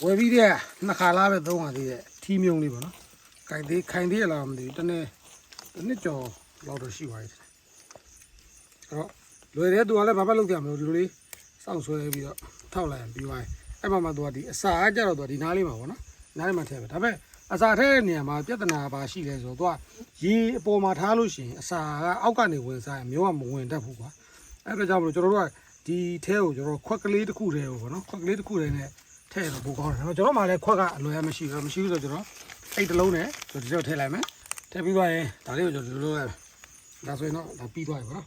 ဝယ်ပြီးတဲ့နှစ်ခါလားပဲသုံးပါသေးတဲ့ထီးမြုံလေးပေါ့နော်ခိုင်သေးခိုင်သေးရလားမသိဘူးတနေ့တစ်နှစ်ကျော်လောက်တော့ရှိပါသေးတယ်အဲ့တော့လွယ်တဲ့သူကလည်းဘာမှလုပ်ကြမလို့ဒီလိုလေးစောင့်ဆွဲပြီးတော့ထောက်လိုက်ရင်ပြီးသွားရင်အဲ့မှာမှသူကဒီအစာအားကြတော့သူကဒီနားလေးမှာပေါ့နော်နားလေးမှာထည့်ပဲဒါပေမဲ့အစာထည့်တဲ့နေရာမှာပြဿနာပါရှိလဲဆိုတော့သူကရေအပေါ်မှာထားလို့ရှိရင်အစာကအောက်ကနေဝင်စားရင်မျိုးကမဝင်တတ်ဘူးကွာအဲ့ဒါကြောင့်မလို့ကျွန်တော်တို့ကဒီထဲကိုကျွန်တော်ခွက်ကလေးတစ်ခုတည်းကိုပေါ့နော်ခွက်ကလေးတစ်ခုတည်းနဲ့ ထည့်တော့ပိုကောင်းတယ်ဒါပေမဲ့ကျွန်တော်မှလည်းခွက်ကအလွယ်မရှိဘူးမရှိဘူးဆိုတော့ကျွန်တော်အဲ့တစ်လုံးနဲ့ကျွန်တော်ဒီလိုထည့်လိုက်မယ်ထည့်ပြီးသွားရင်ဒါလေးကိုကျွန်တော်ဒီလိုလဲဒါဆိုရင်တော့ဒါပြီးသွားပြီပေါ့နော်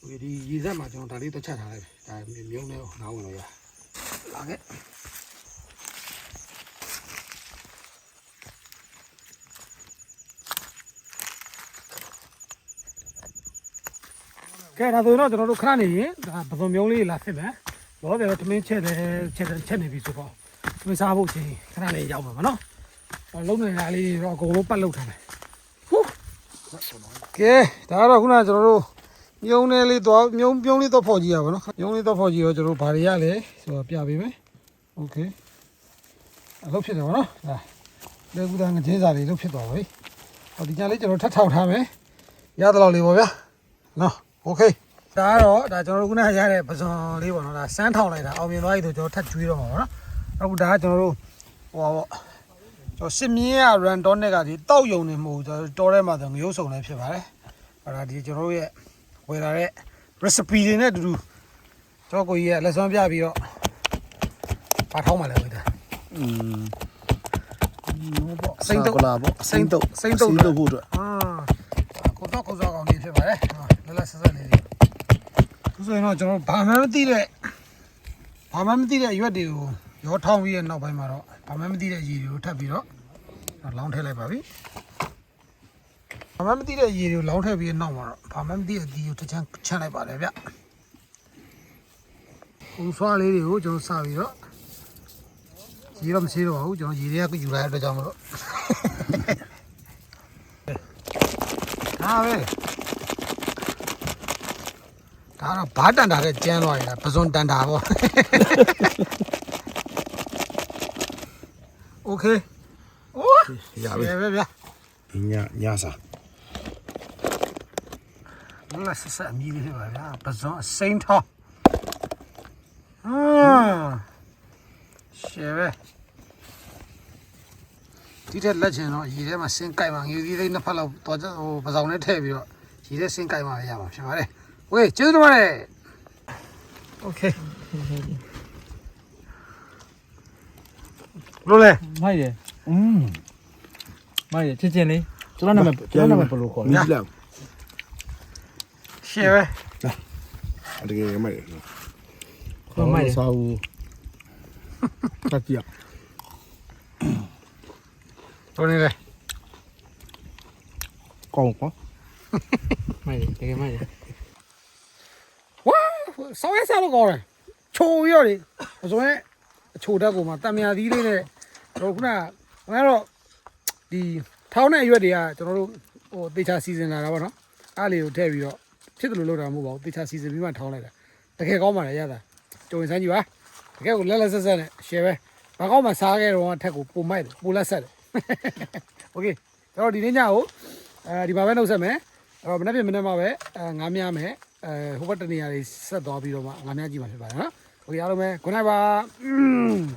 ဟိုဒီရေစက်မှာကျွန်တော်ဒါလေးတော့ချက်ထားလိုက်ပြီဒါမြုံနေအောင်နားဝင်လို့ရလာခဲ့ကဲဒါဆိုရင်တော့ကျွန်တော်တို့ခဏနေရင်ဒါပစုံမျိုးလေးလာဖြစ်မယ်။ဘောတယ်တော့သမင်းချက်တယ်ချက်တယ်ချက်နေပြီဆိုတော့သ မင်းစားဖို့ချင်းခဏလေးရောက်မှာမနော်။တော့လုံးနေတာလေးတော့အကုန်လုံးပတ်လုပ်ထားမယ်။ဟူးကဲဒါကတော့ခုနကကျွန်တော်တို့မြုံနေလေးတော့မြုံမြုံလေးတော့ဖော်ကြည့်ရပါတော့။မြုံလေးတော့ဖော်ကြည့်တော့ကျွန်တော်ဘာတွေရလဲဆိုတော့ပြပေးမယ်။ Okay အလုပ်ဖြစ်တယ်ဗောနော်။ဒါလေကူတာငချင်းစာလေးလုပ်ဖြစ်သွားပါပြီ။ဟောဒီကြလေးကျွန်တော်ထပ်ထောက်ထားမယ်။ရသလောက်လေးပေါ့ဗျာ။နော် โอเคဒါကတော့ဒါကျွန်တော်တို့ခုနကရတဲ့ပဇွန်လေးပေါ့နော်ဒါစမ်းထောင်လိုက်တာအောင်မြင်သွားပြီဆိုကျွန်တော်ထပ်ကျွေးတော့မှာပေါ့နော် အခုဒါကကျွန်တော်တို့ဟိုပါပေါ့ကျွန်တော်စစ်မြင်းက random နဲ့ကဒီတောက်ယုံနေမဟုတ်ဘူးကျွန်တော်တောထဲမှာဆိုငရုတ်စုံလည်းဖြစ်ပါတယ်ဟောဒါဒီကျွန်တော်တို့ရဲ့ဝယ်လာတဲ့ recipe တွေနဲ့အတူတူကျွန်တော်ကိုကြီးကလက်စွမ်းပြပြီးတော့ပါထောင်းမှလည်းဝယ်တာอืมစိမ့်တုပ်ကလာပေါ့စိမ့်တုပ်စိမ့်တုပ်စိမ့်တုပ်ဖို့အတွက်အာကိုတော့ကိုစောကောင်လေးဖြစ်ပါတယ်လက်လက်ဆက်ဆက်လေးလေးသူဆိုရင်တော့ကျွန်တော်ဘာမှမသိတဲ့ဘာမှမသိတဲ့ရွက်တွေကို ရောထောင်းပြီးတဲ့နောက်ပိုင်းမှာတော့ဘာမှမသိတဲ့ရေတွေကိုထပ်ပြီးတော့လောင်းထည့်လိုက်ပါပြီဘာမှမသိတဲ့ရေတွေကိုလောင်းထည့်ပြီးတဲ့နောက်မှာတော့ဘာမှမသိတဲ့အဒီကိုတစ်ချမ်းချမ်းလိုက်ပါတယ်ဗျဦးဆွားလေးတွေကိုကျွန်တော်စပြီးတော့ရေတော့မရှိတော့ပါဘူးကျွန်တော်ရေတွေကယူလာတဲ့အတွက်ကြောင့်မလို့ဒါပဲဒါတော့ဘာတန်တာတဲ့ကျန်းသွားရင်လားပဇွန်တန်တာပေါ့ โอเคโอ้ ရ ရ ပြီ ပဲဗျာ ညညစာ လက်ဆက်ဆက်အမြည်လေးဖြစ်ပါဗျာပဇွန်အစိမ့်ထောင်းဟမ်ရှယ်ပဲဒီတဲ့လက်ချင်တော့ရေထဲမှာဆင်းကြိုက်မှာငွေကြီးလေးနှစ်ဖက်လောက်တော့ဟိုပဇောင်နဲ့ထည့်ပြီးတော့ရေထဲဆင်းကြိုက်မှာရမှာဖြစ်ပါတယ်โอเคကျေးဇူးတင်ပါတယ်โอเค ဘလို့လဲမိုက်တယ်อืมမိုက်တယ်ချစ်ချင်းလေးကျွန်တော်နာမည်ကျွန်တော်နာမည်ဘယ်လိုခေါ်မလဲင်းလောက်ရှယ်ပဲတကယ်မိုက်တယ်ကျွန်တော်မိုက်တယ်စာဦးတတိယတော်နေလေကောင်းကွာမိုက်တယ်တကယ်မိုက်တယ်ဝါဆောင်းရစားလို့ကောင်းတယ်ချိုရော်လေအစုံနဲ့ အချိုတက်ကိုမှတံမြာသီးလေးနဲ့တော့ခုနကငါတော့ဒီထောင်းတဲ့အရွက်တွေကကျွန်တော်တို့ဟိုတေချာစီစဉ်လာတာပေါ့နော်အားလေးကိုထည့်ပြီးတော့ဖြစ်တယ်လို့လုပ်တာမဟုတ်ပါဘူးတေချာစီစဉ်ပြီးမှထောင်းလိုက်တာတကယ်ကောင်းပါလေရတာကြုံစမ်းကြည့်ပါတကယ်ကိုလက်လက်ဆက်ဆက်နဲ့ရှယ်ပဲဘာကောင်းမှစားခဲ့တော့ထက်ကိုပုံမိုက်တယ်ပုံလက်ဆက်တယ်โอเคကျွန်တော်ဒီနေ့ညကိုအဲဒီမှာပဲနှုတ်ဆက်မယ်အဲ့တော့မနေ့ပြင်မနေ့မှပဲအဲငားများမယ်အဲဟိုဘက်တနေရာလေးဆက်သွားပြီးတော့မှငားများကြည့်မှာဖြစ်ပါတယ်နော် 回家了没？过来吧，嗯